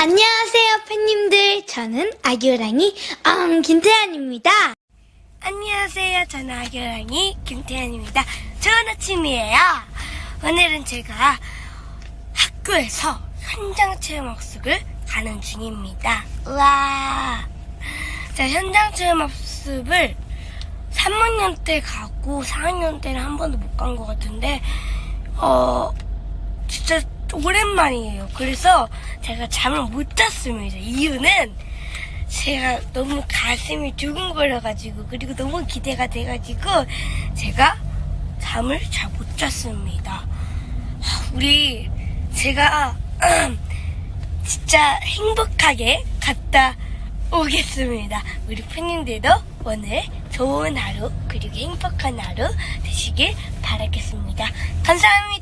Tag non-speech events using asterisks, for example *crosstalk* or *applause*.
안녕하세요, 팬님들. 저는 아기호랑이 엉 김태환입니다. 안녕하세요. 저는 아기랑이 김태현입니다. 좋은 아침이에요. 오늘은 제가 학교에서 현장 체험 학습을 가는 중입니다. 우와. 자, 현장 체험 학습을 3학년 때 가고 4학년 때는 한 번도 못 간 것 같은데, 어, 오랜만이에요. 그래서 제가 잠을 못 잤습니다. 이유는 제가 너무 가슴이 두근거려가지고 그리고 너무 기대가 돼가지고 제가 잠을 잘 못 잤습니다. 하, 우리 제가 *clears throat* 진짜 행복하게 갔다 오겠습니다. 우리 팬님들도 오늘 좋은 하루 그리고 행복한 하루 되시길 바라겠습니다. 감사합니다.